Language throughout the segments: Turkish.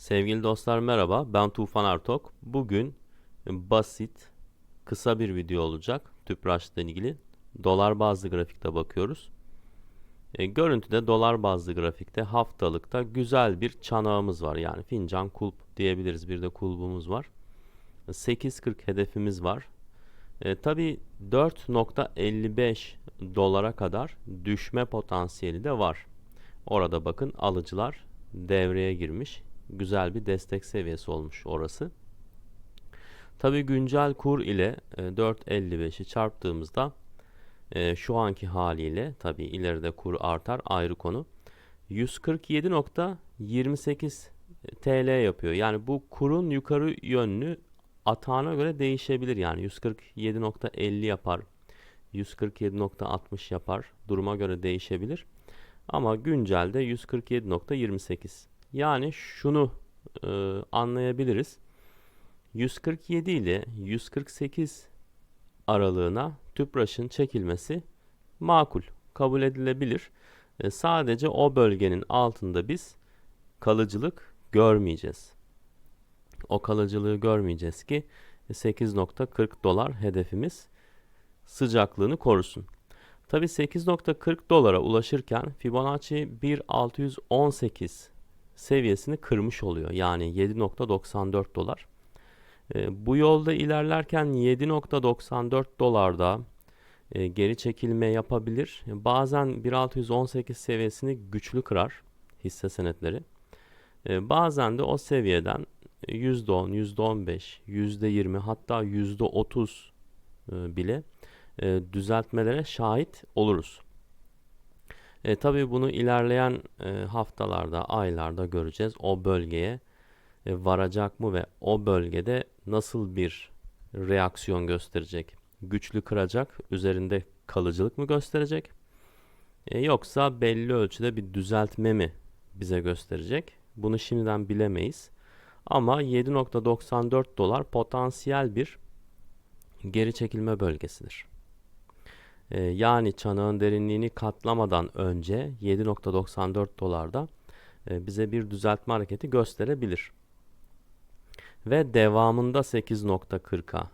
Sevgili dostlar merhaba, ben Tufan Ertok. Bugün basit, kısa bir video olacak Tüpraş'la ilgili. Dolar bazlı grafikte bakıyoruz. E, görüntüde dolar bazlı grafikte haftalıkta güzel bir çanağımız var. Yani fincan kulp diyebiliriz. Bir de kulbumuz var. 8.40 hedefimiz var. E, Tabi 4.55 dolara kadar düşme potansiyeli de var. Orada bakın alıcılar devreye girmiş. Güzel bir destek seviyesi olmuş orası. Tabi güncel kur ile e, 4.55'i çarptığımızda e, şu anki haliyle tabi ileride kur artar ayrı konu. 147.28 TL yapıyor. Yani bu kurun yukarı yönlü atağına göre değişebilir. Yani 147.50 yapar. 147.60 yapar. Duruma göre değişebilir. Ama güncelde 147.28. Yani şunu e, anlayabiliriz. 147 ile 148 aralığına tüpraşın çekilmesi makul, kabul edilebilir. E, sadece o bölgenin altında biz kalıcılık görmeyeceğiz. O kalıcılığı görmeyeceğiz ki 8.40 dolar hedefimiz sıcaklığını korusun. Tabi 8.40 dolara ulaşırken Fibonacci 1618 seviyesini kırmış oluyor. Yani 7.94 dolar. E, bu yolda ilerlerken 7.94 dolarda e, geri çekilme yapabilir. Bazen 1618 seviyesini güçlü kırar hisse senetleri. E, bazen de o seviyeden %10, %15, %20 hatta %30 e, bile e, düzeltmelere şahit oluruz. E, tabii bunu ilerleyen e, haftalarda, aylarda göreceğiz. O bölgeye e, varacak mı ve o bölgede nasıl bir reaksiyon gösterecek? Güçlü kıracak, üzerinde kalıcılık mı gösterecek? E, yoksa belli ölçüde bir düzeltme mi bize gösterecek? Bunu şimdiden bilemeyiz. Ama 7.94 dolar potansiyel bir geri çekilme bölgesidir. Ee, yani çanağın derinliğini katlamadan önce 7.94 dolarda e, bize bir düzeltme hareketi gösterebilir. Ve devamında 8.40'a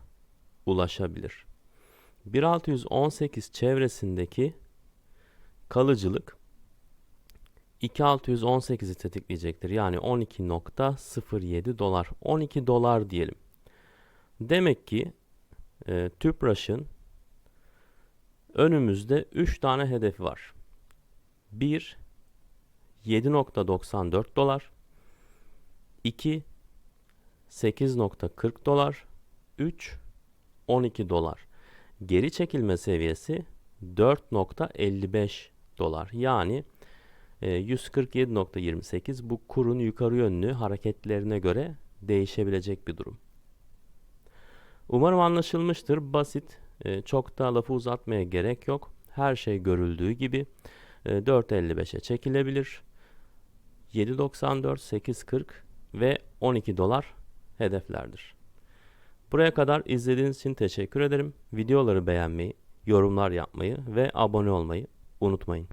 ulaşabilir. 1618 çevresindeki kalıcılık 2618'i tetikleyecektir. Yani 12.07 dolar. 12 dolar diyelim. Demek ki e, TÜPRAŞ'ın önümüzde 3 tane hedefi var. 1 7.94 dolar 2 8.40 dolar 3 12 dolar. Geri çekilme seviyesi 4.55 dolar. Yani 147.28 bu kurun yukarı yönlü hareketlerine göre değişebilecek bir durum. Umarım anlaşılmıştır. Basit, e, çok da lafı uzatmaya gerek yok. Her şey görüldüğü gibi 4.55'e çekilebilir. 7.94, 8.40 ve 12 dolar hedeflerdir. Buraya kadar izlediğiniz için teşekkür ederim. Videoları beğenmeyi, yorumlar yapmayı ve abone olmayı unutmayın.